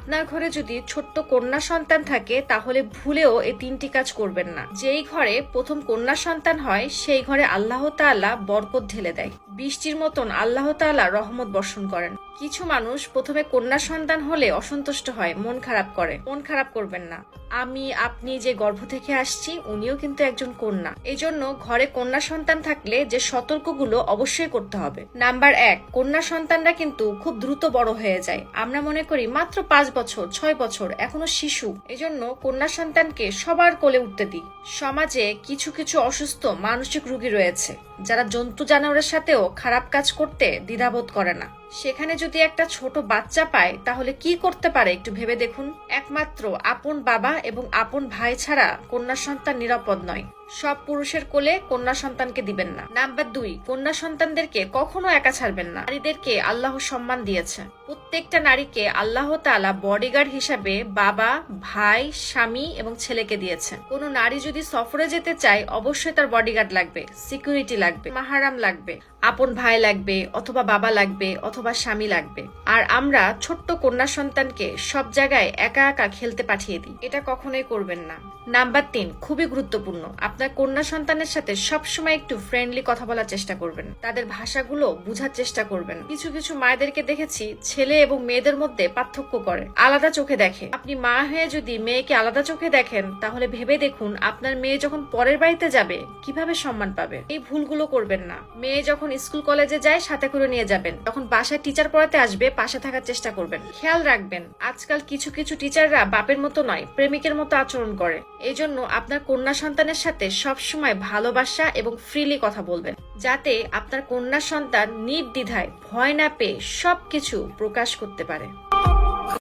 আপনার ঘরে যদি ছোট্ট কন্যা সন্তান থাকে, তাহলে ভুলেও এই তিনটি কাজ করবেন না। যেই ঘরে প্রথম কন্যা সন্তান হয়, সেই ঘরে আল্লাহ তাল্লাহ বরকত ঢেলে দেয়। বৃষ্টির মতন আল্লাহ তাল্লাহ রহমত বর্ষণ করেন। কিছু মানুষ প্রথমে কন্যা সন্তান হলে অসন্তুষ্ট হয়, মন খারাপ করে। মন খারাপ করবেন না। আমি, আপনি যে গর্ভ থেকে আসছি, উনিও কিন্তু একজন কন্যা। এই জন্য ঘরে কন্যা সন্তান থাকলে যে সতর্কগুলো অবশ্যই করতে হবে। নাম্বার এক, কন্যা সন্তানরা কিন্তু খুব দ্রুত বড় হয়ে যায়। আমরা মনে করি মাত্র পাঁচ বছর, ছয় বছর, এখনও শিশু। এজন্য কন্যা সন্তানকে সবার কোলে উঠতে দিই। সমাজে কিছু কিছু অসুস্থ, মানসিক রোগী রয়েছে। যারা জন্তু জানোয়ারের সাথেও খারাপ কাজ করতে দ্বিধাবোধ করে না। সেখানে যদি একটা ছোট বাচ্চা পায়, তাহলে কি করতে পারে একটু ভেবে দেখুন। একমাত্র আপন বাবা এবং আপন ভাই ছাড়া কন্যা সন্তান নিরাপদ নয়। সব পুরুষের কোলে কন্যা সন্তানকে দিবেন না। নাম্বার দুই, কন্যা সন্তানদেরকে কখনো একা ছাড়বেন না। নারীদেরকে আল্লাহ সম্মান দিয়েছে প্রত্যেকটা নারীকে আল্লাহ তালা বডিগার্ড হিসাবে বাবা, ভাই, স্বামী এবং ছেলেকে দিয়েছে কোনো নারী যদি সফরে যেতে চায়, অবশ্যই তার বডিগার্ড লাগবে সিকিউরিটি লাগবে, মাহারাম লাগবে, আপন ভাই লাগবে, অথবা বাবা লাগবে, অথবা স্বামী লাগবে। আর আমরা ছোট্ট কন্যা সন্তানকে সব জায়গায় একা একা খেলতে পাঠিয়ে দিই। এটা কখনোই করবেন না। নাম্বার তিন, খুবই গুরুত্বপূর্ণ। আপনার কন্যা সন্তানের সাথে সবসময় একটু ফ্রেন্ডলি কথা বলার চেষ্টা করবেন। তাদের ভাষাগুলো বোঝার চেষ্টা করবেন। কিছু কিছু মায়েদেরকে দেখেছি ছেলে এবং মেয়েদের মধ্যে পার্থক্য করে, আলাদা চোখে দেখে। আপনি মা হয়ে যদি মেয়েকে আলাদা চোখে দেখেন, তাহলে ভেবে দেখুন আপনার মেয়ে যখন পরের বাড়িতে যাবে, কীভাবে সম্মান পাবে? এই ভুলগুলো করবেন না। মেয়ে যখন স্কুল কলেজে যায়, সাথে করে নিয়ে যাবেন। তখন বাসায় টিচার পড়াতে আসবে, পাশে থাকার চেষ্টা করবেন। খেয়াল রাখবেন, আজকাল কিছু কিছু টিচাররা বাপের মতো নয়, প্রেমিকের মতো আচরণ করে। এই জন্য আপনার কন্যা সন্তানের সাথে সবসময় ভালোবাসা এবং ফ্রিলি কথা বলবেন, যাতে আপনার কন্যা সন্তান নির্দ্বিধায় ভয় না পেয়ে সবকিছু প্রকাশ করতে পারে।